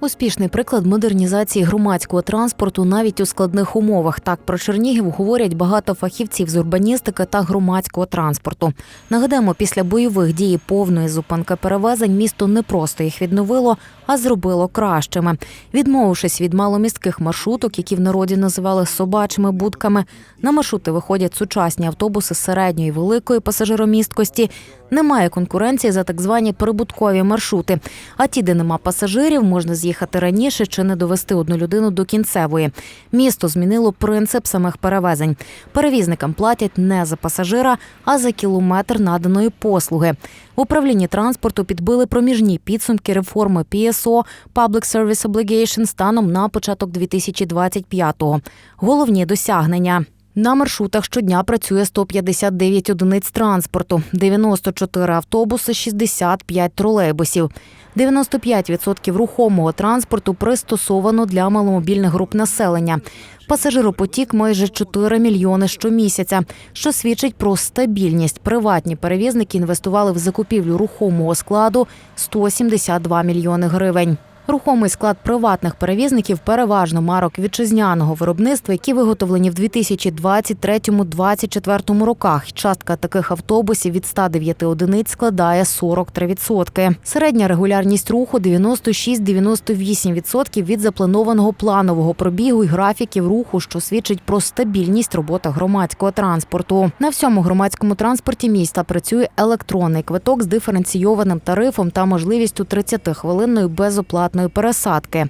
Успішний приклад модернізації громадського транспорту навіть у складних умовах. Так про Чернігів говорять багато фахівців з урбаністики та громадського транспорту. Нагадаємо, після бойових дій повної зупинки перевезень місто не просто їх відновило, а зробило кращими. Відмовившись від маломістких маршруток, які в народі називали собачими будками, на маршрути виходять сучасні автобуси середньої великої пасажиромісткості. Немає конкуренції за так звані прибуткові маршрути. А ті, де нема пасажирів, можна з'їхати раніше чи не довести одну людину до кінцевої. Місто змінило принцип самих перевезень. Перевізникам платять не за пасажира, а за кілометр наданої послуги. В управлінні транспорту підбили проміжні підсумки реформи PSO – Public Service Obligation станом на початок 2025-го. Головні досягнення. На маршрутах щодня працює 159 одиниць транспорту, 94 автобуси, 65 тролейбусів. 95% рухомого транспорту пристосовано для маломобільних груп населення. Пасажиропотік майже 4 мільйони щомісяця, що свідчить про стабільність. Приватні перевізники інвестували в закупівлю рухомого складу 172 мільйони гривень. Рухомий склад приватних перевізників переважно марок вітчизняного виробництва, які виготовлені в 2023-2024 роках. Частка таких автобусів від 109 одиниць складає 43%. Середня регулярність руху 96-98% від запланованого планового пробігу і графіків руху, що свідчить про стабільність роботи громадського транспорту. На всьому громадському транспорті міста працює електронний квиток з диференційованим тарифом та можливістю 30-хвилинної безоплатної пересадки.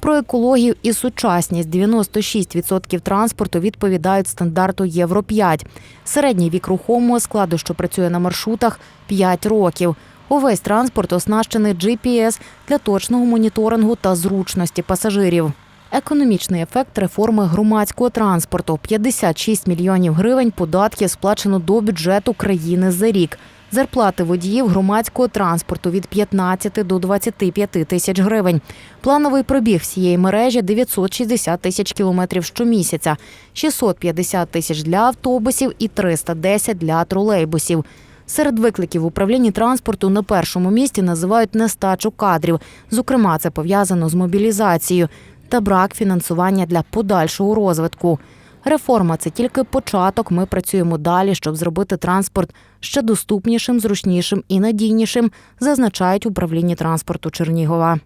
Про екологію і сучасність 96% транспорту відповідають стандарту Євро 5 Середній вік рухомого складу, що працює на маршрутах, 5 років. Увесь транспорт оснащений GPS для точного моніторингу та зручності пасажирів. Економічний ефект реформи громадського транспорту 56 мільйонів гривень податків сплачено до бюджету країни за рік. Зарплати водіїв громадського транспорту від 15 до 25 тисяч гривень. Плановий пробіг всієї мережі 960 тисяч кілометрів щомісяця, 650 тисяч для автобусів і 310 для тролейбусів. Серед викликів управлінні транспорту на першому місці називають нестачу кадрів. Зокрема, це пов'язано з мобілізацією та брак фінансування для подальшого розвитку. Реформа це тільки початок. Ми працюємо далі, щоб зробити транспорт ще доступнішим, зручнішим і надійнішим, зазначають управлінні транспорту Чернігова.